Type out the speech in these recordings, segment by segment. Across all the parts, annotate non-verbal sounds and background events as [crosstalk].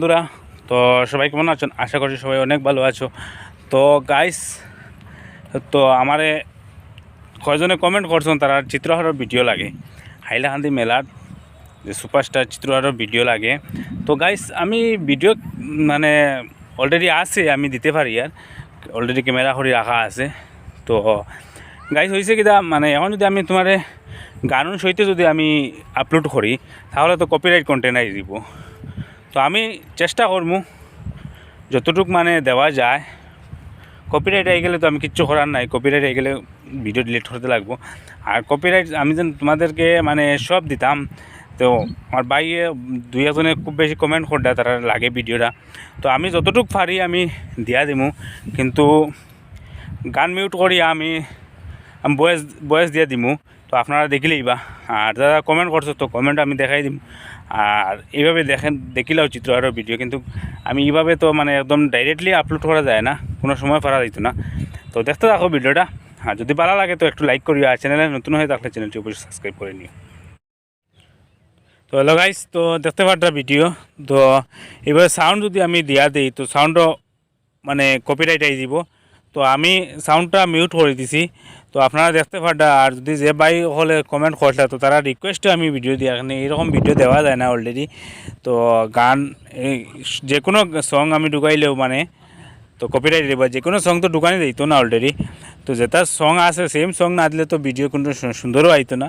বন্ধুরা, তো সবাই কেমন আছেন? আশা করছি সবাই অনেক ভালো আছো। তো গাইস তো আমারে কয়জনে কমেন্ট করছেন তারা চিত্রহারের ভিডিও লাগে। হাইলাকান্দি মেলার যে সুপারস্টার চিত্রহারের ভিডিও লাগে। তো গাইস আমি ভিডিও মানে অলরেডি আছে, আমি দিতে পারি আর। অলরেডি ক্যামেরা করে রাখা আছে। তো গাইস হয়েছে কিনা মানে এখন যদি আমি তোমারে গানের সহিতে যদি আমি আপলোড করি, তাহলে তো কপিরাইট কন্টেন্ট আই দিব। তো আমি চেষ্টা করব, যতটুক মানে দেওয়া যায়। কপিরাইট আই গেলে তো আমি কিচ্ছু করার নাই। কপিরাইট আই গেলে ভিডিও ডিলিট করতে লাগবো। আর কপিরাইট আমি যেন তোমাদেরকে মানে সব দিতাম, তো আমার বাইয়ে দুই একজনে খুব বেশি কমেন্ট করে দেয় তারা লাগে ভিডিওটা তো আমি যতটুক পারি আমি দিয়া দিমু। কিন্তু গান মিউট করি আমি আমি বয়েস বয়েস দিয়ে দিমু। তো আপনারা দেখিলেই বা। আর যারা কমেন্ট করছ তো কমেন্ট আমি দেখাই দিম। আর এইভাবে দেখেন, দেখিলেও চিত্র আরও ভিডিও কিন্তু আমি এইভাবে তো মানে একদম ডাইরেক্টলি আপলোড করা যায় না। কোনো সময় পারা যেত না। তো দেখতে থাকো ভিডিওটা। আর যদি ভালো লাগে তো একটু লাইক করিও। আর চ্যানেলে নতুন হয়ে থাকলে চ্যানেলটি অবশ্যই সাবস্ক্রাইব করে নিও। তো হ্যালো গাইস তো দেখতে পারটা ভিডিও তো এবার সাউন্ড যদি আমি দিয়া দিই, তো সাউন্ডও মানে কপিরাইট আই দিব। তো আমি সাউন্ডটা মিউট করে দিছি। তো আপনারা দেখতে পারটা আর যদি যে বাই হলে কমেন্ট করলে, তো তারা রিকোয়েস্টে আমি ভিডিও দিয়ে এখানে এরকম ভিডিও দেওয়া যায় না অলরেডি তো গান যে কোনো সং আমি ঢুকাইলেও মানে তো কপিরাইট দেবো যে কোনো সং তো ঢুকানি দিত না অলরেডি তো যেটা সং আছে সেম সং না দিলে তো ভিডিও কোনো সুন্দরও আইতো না।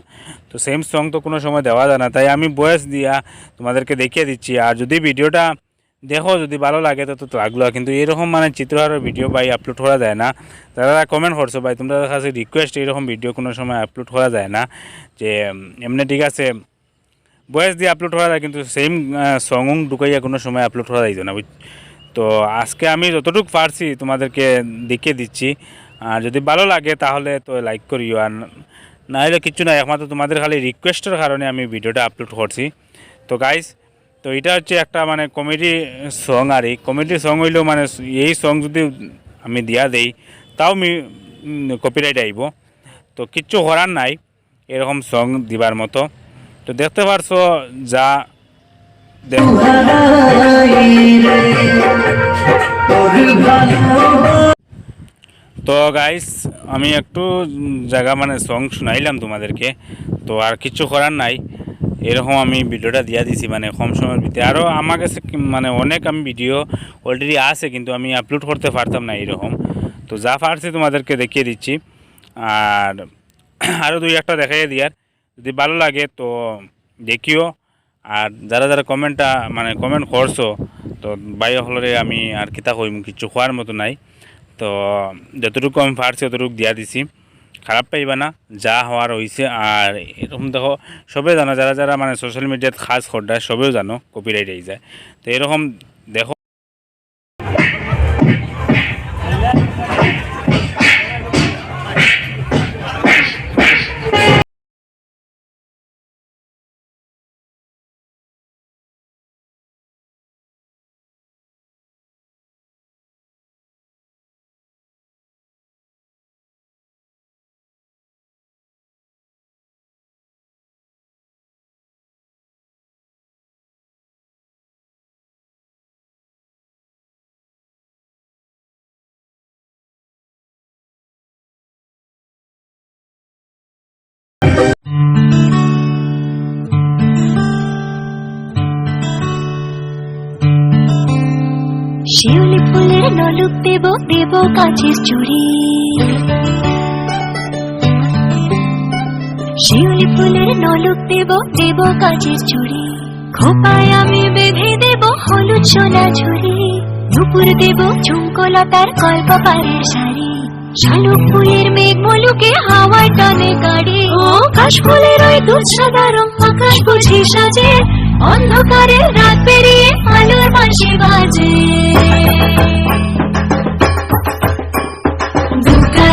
তো সেম সং তো কোনো সময় দেওয়া যায় না। তাই আমি বয়স দিয়া তোমাদেরকে দেখিয়ে দিচ্ছি। আর যদি ভিডিওটা দেখো, যদি ভালো লাগে তো তো লাগল। কিন্তু এরকম মানে চিত্রহারের ভিডিও ভাই আপলোড করা যায় না। তারা কমেন্ট করছ ভাই, তোমরা কাছে রিকোয়েস্ট এরকম ভিডিও কোনো সময় আপলোড করা যায় না। যে এমনি ঠিক আছে বয়স দিয়ে আপলোড করা যায়, কিন্তু সেম সং ঢুকাইয়া কোনো সময় আপলোড করা যাইতো না তো আজকে আমি যতটুকু পারছি তোমাদেরকে দেখিয়ে দিচ্ছি। আর যদি ভালো লাগে তাহলে তো লাইক করিও। আর না হলে কিচ্ছু না, একমাত্র তোমাদের খালি রিকোয়েস্টের কারণে আমি ভিডিওটা আপলোড করছি। তো গাইস তো এটা হচ্ছে একটা মানে কমেডি সং আর এই কমেডি সং হইলেও মানে এই সং যদি আমি দিয়া দেই, তাও আমি কপিরাইট আইব। তো কিচ্ছু করার নাই, এরকম সং দিবার মতো। তো দেখতে পারছ যা তো গাইস আমি একটু জায়গা মানে সং শুনাইলাম তোমাদেরকে। তো আর কিছু করার নাই। এরকম আমি ভিডিওটা দিয়া দিছি মানে কম সময়ের ভিতরে। আরও আমার কাছে মানে অনেক আমি ভিডিও অলরেডি আছে, কিন্তু আমি আপলোড করতে পারতাম না এরকম। তো যা পারছি তোমাদেরকে দেখিয়ে দিচ্ছি। আর [clears throat] আরও দুই একটা দেখাই দিয়ার। যদি ভালো লাগে তো দেখিও। আর যারা যারা কমেন্টটা মানে কমেন্ট করছ, তো বাই হলরে আমি আর কিতা কইম, কিছু খোয়ার মতো নাই। তো যতটুকু আমি পারছি, ততটুকু দিয়া দিছি। খারাপ পাইবা না, যা হওয়ার হয়েছে আর এরকম দেখো সবে জানো, যারা যারা মানে সোশ্যাল মিডিয়াত খাস খড্ডায় সবেও জানো কপিরাইট হয়ে যায়। তো এরকম দেখো শিউলি ফুলের নলুক দেব দেব কাছের চুড়ি। শিউলি ফুলের নলুক দেব দেব কাছের চুড়ি। খোপায় আমি বেঁধে দেব হলুদ সোনা ঝুড়ি। দুপুর দেব ঝুমকলতার কল্প পাড়ের শাড়ি। শালুক ফুলের মেঘ মলুকে হাওয়ায় টানে গাড়ি। ও কাশ ফুলের ওই সাদা রং আকাশ বুঝি সাজে। অন্ধকারে রাত পেরিয়ে আলোর বাঁশি বাজে। দুগ্গা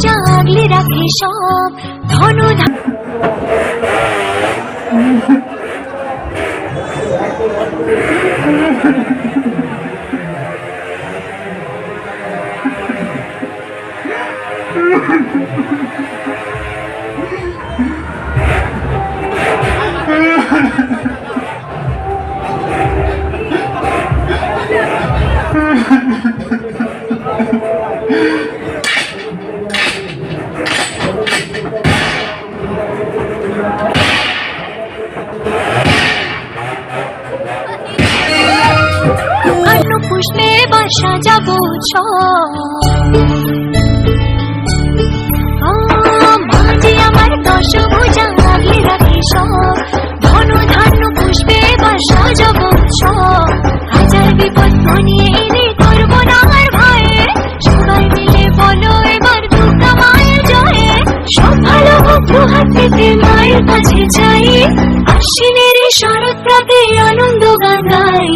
দশভুজা আগলে রাখে সব ধন অন্য পুষ্পে বাসা যাব মাঝে আমার দশভুজা আগলে রাখে সব। ধন ধান্য পুষ্পে বাসা যাব হাজার বিপদ মনিয়ে এনে করব না আর ভয়ে। সবাই মিলে বলো এবার দুর্গা মায়ের আশ্বিনের শরৎ প্রাতে আনন্দ গান গাই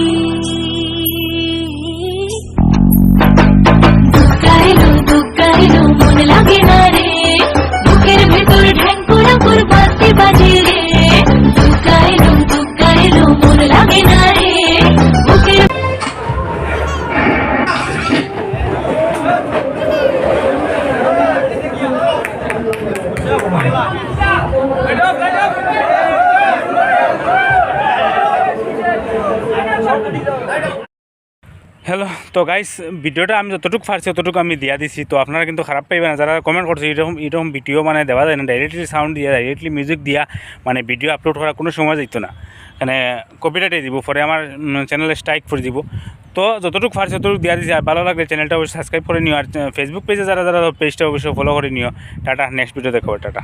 বাজতে বাজে হ্যালো তো গাইস ভিডিওটা আমি যতটুকু পারছি ততটুকু আমি দিয়া দিছি। তো আপনারা কিন্তু খারাপ পাইবেন না, যারা কমেন্ট করছে, এরকম এরকম ভিডিও মানে দেওয়া যায় না। ডাইরেক্টলি সাউন্ড দিয়া ডাইরেক্টলি মিউজিক দিয়া মানে ভিডিও আপলোড করার কোনো সময় যেত না। মানে কপিরাইটে দিব, পরে আমার চ্যানেলে স্ট্রাইক করে দিব। তো যতটুকু পারছি ততটুকু দিয়া দিছি, আর ভালো লাগলে চ্যানেলটা অবশ্যই সাবস্ক্রাইব করে নিও। আর ফেসবুক পেজে যারা যারা পেজটা অবশ্যই ফলো করে নিও। টাটা নেক্সট ভিডিও দেখাবো, টাটা।